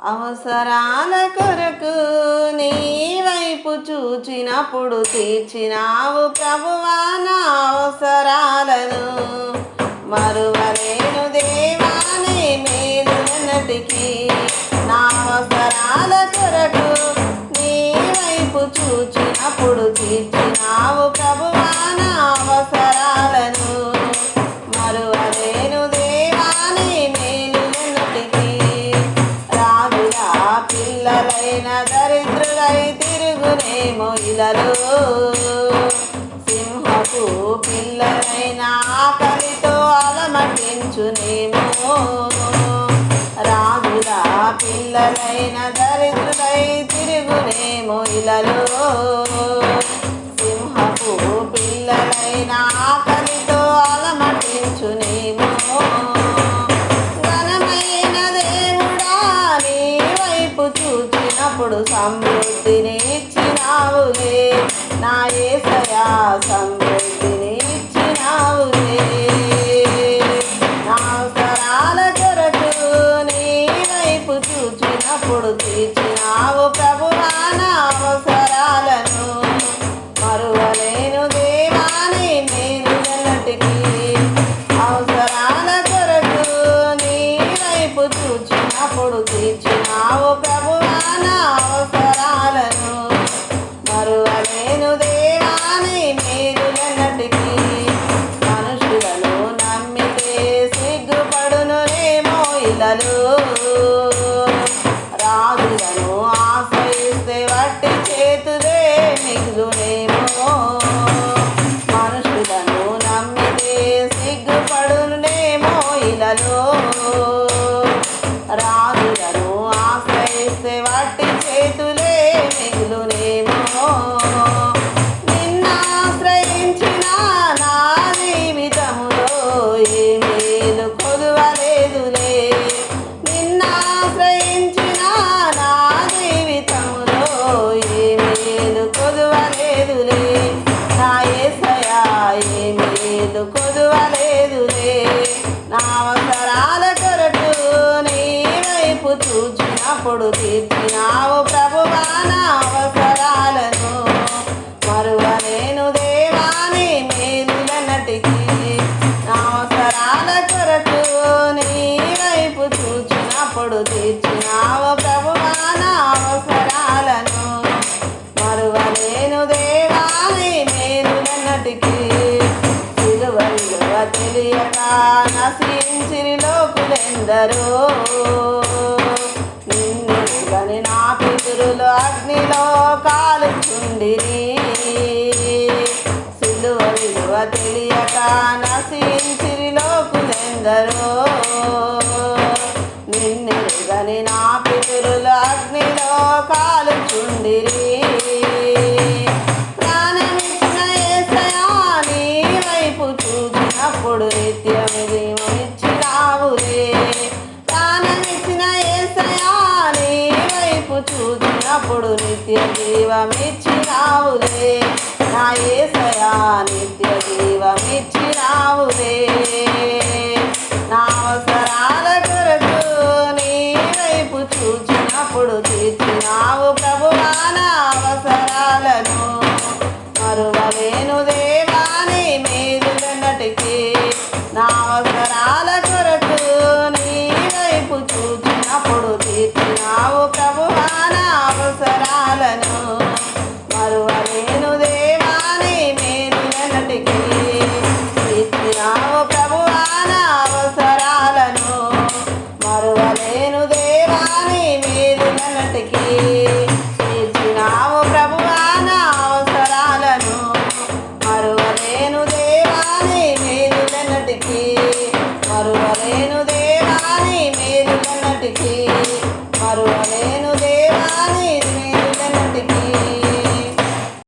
అవసరాల కొరకు నీ వైపు చూచినప్పుడు తీర్చినావు ప్రభువా నా అవసరాలను. మరువలేను దేవానే మేలునటికి నా అవసరాల కొరకు నీ వైపు చూచినప్పుడు తీర్చినావు ప్రభువా నా అవసరాలను. మరువలేను ఇలలో సింహపు పిల్లలైన ఆకలితో అలమటించునేమో రాజుల పిల్లలైన దరిద్రులై తిరుగునేమో ఇలలో. సింహపు పిల్లలైన ఆకలితో అలమటించునేమో ఘనమైన దేవుడా నీ వైపు చూచినప్పుడు సమృద్ధిని ఇచ్చినావులే నా ఏసయా సమృద్ధిని మరువలేను దేవాని మేలులన్నటికీ మనుషులను నమ్మితే సిగ్గుపడునునేమో ఇలలో రాజులను తోడు తీర్చినావు ప్రభువా నా అవసరాలను మరువలేను దేవాని మేలులన్నటికి నా అవసరాల కొరకు నీ వైపు చూచినప్పుడు తీర్చినావు ప్రభువా నా అవసరాలను మరువలేను దేవాని మేలులన్నటికి నటికి విలువ విలువ తెలియక నశించిన లోకులెందరో. నిన్ను నా పితురులు అగ్నిలో కాలుచుండిరి. సిలువ విలువ తెలియక నశించిరి లోకులెందరో నిన్ను నా పితురులు అగ్నిలో కాలుచుండిరి. ela